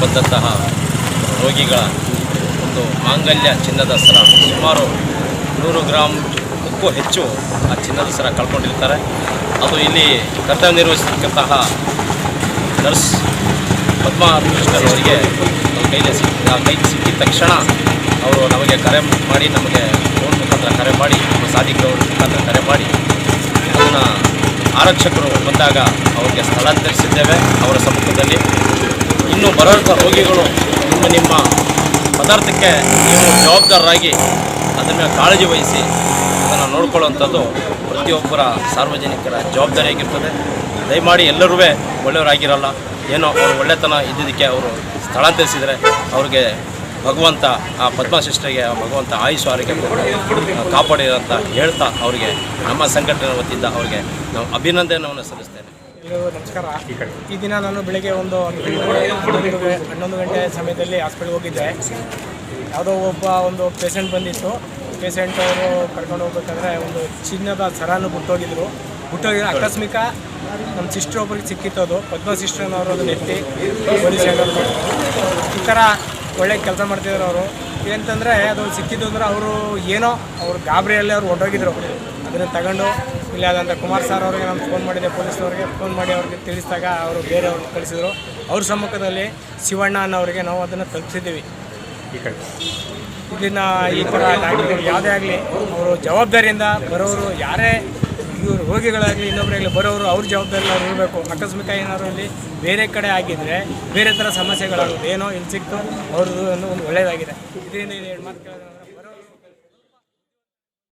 ಬಂದಂತಹ ರೋಗಿಗಳ ಒಂದು ಮಾಂಗಲ್ಯ ಚಿನ್ನದ ಸರ. ಸುಮಾರು ನೂರು ಗ್ರಾಮ್ಗೂ ಹೆಚ್ಚು ಆ ಚಿನ್ನದ ಸರ ಕಳ್ಕೊಂಡಿರ್ತಾರೆ. ಅದು ಇಲ್ಲಿ ಕರ್ತವ್ಯ ನಿರ್ವಹಿಸತಕ್ಕಂತಹ ನರ್ಸ್ ಪದ್ಮಾ ಅವರಿಗೆ ಕೈಲಿ ಸಿಕ್ಕ ಕೈಗೆ ಸಿಕ್ಕಿದ ತಕ್ಷಣ ಅವರು ನಮಗೆ ಕರೆ ಮಾಡಿ, ನಮಗೆ ಫೋನ್ ಮುಖಾಂತರ ಕರೆ ಮಾಡಿ, ನಮ್ಮ ಸಾಧಿಕರವ್ರ ಮುಖಾಂತರ ಕರೆ ಮಾಡಿ, ಅದನ್ನು ಆರಕ್ಷಕರು ಬಂದಾಗ ಅವರಿಗೆ ಸ್ಥಳಾಂತರಿಸಿದ್ದೇವೆ ಅವರ ಸಮ್ಮುಖದಲ್ಲಿ. ಇನ್ನು ಬರೋಂಥ ರೋಗಿಗಳು ನಿಮ್ಮ ನಿಮ್ಮ ಪದಾರ್ಥಕ್ಕೆ ನೀವು ಜವಾಬ್ದಾರರಾಗಿ ಅದನ್ನು ಕಾಳಜಿ ವಹಿಸಿ ಅದನ್ನು ನೋಡ್ಕೊಳ್ಳುವಂಥದ್ದು ಪ್ರತಿಯೊಬ್ಬರ ಸಾರ್ವಜನಿಕರ ಜವಾಬ್ದಾರಿಯಾಗಿರ್ತದೆ. ದಯಮಾಡಿ ಎಲ್ಲರೂ ಒಳ್ಳೆಯವರಾಗಿರಲ್ಲ. ಏನೋ ಅವರು ಒಳ್ಳೆತನ ಇದ್ದಿದ್ದಕ್ಕೆ ಅವರು ಸ್ಥಳಾಂತರಿಸಿದರೆ ಅವ್ರಿಗೆ ಭಗವಂತ ಆ ಪದ್ಮಶಿಷ್ಟರಿಗೆ ಆ ಭಗವಂತ ಆಯುಷ್ ಆರೋಗ್ಯ ಕಾಪಾಡಿರಂತ ಹೇಳ್ತಾ ಅವರಿಗೆ ನಮ್ಮ ಸಂಘಟನೆ ವತಿಯಿಂದ ಅವರಿಗೆ ನಾವು ಅಭಿನಂದನವನ್ನು ಸಲ್ಲಿಸ್ತೇನೆ. ಎಲ್ಲರಿಗೂ ನಮಸ್ಕಾರ. ಈ ದಿನ ನಾನು ಬೆಳಗ್ಗೆ ಒಂದು ಹನ್ನೊಂದು ಗಂಟೆ ಸಮಯದಲ್ಲಿ ಹಾಸ್ಪಿಟ್ಲ್ಗೆ ಹೋಗಿದ್ದೆ. ಯಾವುದೋ ಒಬ್ಬ ಒಂದು ಪೇಷಂಟ್ ಬಂದಿತ್ತು. ಪೇಷಂಟ್ ಅವರು ಕರ್ಕೊಂಡು ಹೋಗ್ಬೇಕಾದ್ರೆ ಒಂದು ಚಿನ್ನದ ಸರಾನು ಬಿಟ್ಟೋಗಿದ್ರು ಬಿಟ್ಟೋಗಿ ಆಕಸ್ಮಿಕ ನಮ್ಮ ಸಿಸ್ಟರ್ ಒಬ್ಬರಿಗೆ ಸಿಕ್ಕಿತ್ತು ಅದು. ಪದ್ಮ ಸಿಸ್ಟರ್ನವರು ಅದನ್ನ ಎತ್ತಿ ಪೊಲೀಸ್ ಈ ಥರ ಒಳ್ಳೆ ಕೆಲಸ ಮಾಡ್ತಿದ್ರು ಅವರು. ಏನಂತಂದರೆ ಅದು ಸಿಕ್ಕಿದ್ದು ಅಂದ್ರೆ ಅವರು ಏನೋ ಅವ್ರು ಗಾಬರಿಯಲ್ಲಿ ಅವ್ರು ಹೊರಟೋಗಿದ್ರು. ಅದನ್ನು ತಗೊಂಡು ಇಲ್ಲಿ ಆದಂಥ ಕುಮಾರ್ ಸರ್ ಅವರಿಗೆ ನಾನು ಫೋನ್ ಮಾಡಿದೆ ಪೊಲೀಸ್ನವರಿಗೆ. ಫೋನ್ ಮಾಡಿ ಅವ್ರಿಗೆ ತಿಳಿಸಿದಾಗ ಅವರು ಬೇರೆಯವ್ರಿಗೆ ಕಳಿಸಿದ್ರು. ಅವ್ರ ಸಮ್ಮುಖದಲ್ಲಿ ಶಿವಣ್ಣ ಅನ್ನೋರಿಗೆ ನಾವು ಅದನ್ನು ತಲುಪಿಸಿದ್ದೀವಿ. ಇಲ್ಲಿನ ಈ ಥರ ನಾಗರಿಕರು ಯಾವುದೇ ಆಗಲಿ ಅವರು ಜವಾಬ್ದಾರಿಯಿಂದ ಬರೋರು ಯಾರೇ ಇವರು ರೋಗಿಗಳಾಗಲಿ ಇನ್ನೊಬ್ಬರಾಗಲಿ ಬರೋರು ಅವ್ರ ಜವಾಬ್ದಾರಿ ಅವ್ರು ಇರಬೇಕು. ಆಕಸ್ಮಿಕ ಏನಾದ್ರು ಇಲ್ಲಿ ಬೇರೆ ಕಡೆ ಆಗಿದ್ದರೆ ಬೇರೆ ಥರ ಸಮಸ್ಯೆಗಳಾಗುತ್ತೆ ಏನೋ ಇಲ್ಲಿ ಸಿಕ್ತು ಅವ್ರದ್ದು ಒಂದು ಒಳ್ಳೆಯದಾಗಿದೆ ಇದರಿಂದ ಇದು ಎರಡು ಮಾತು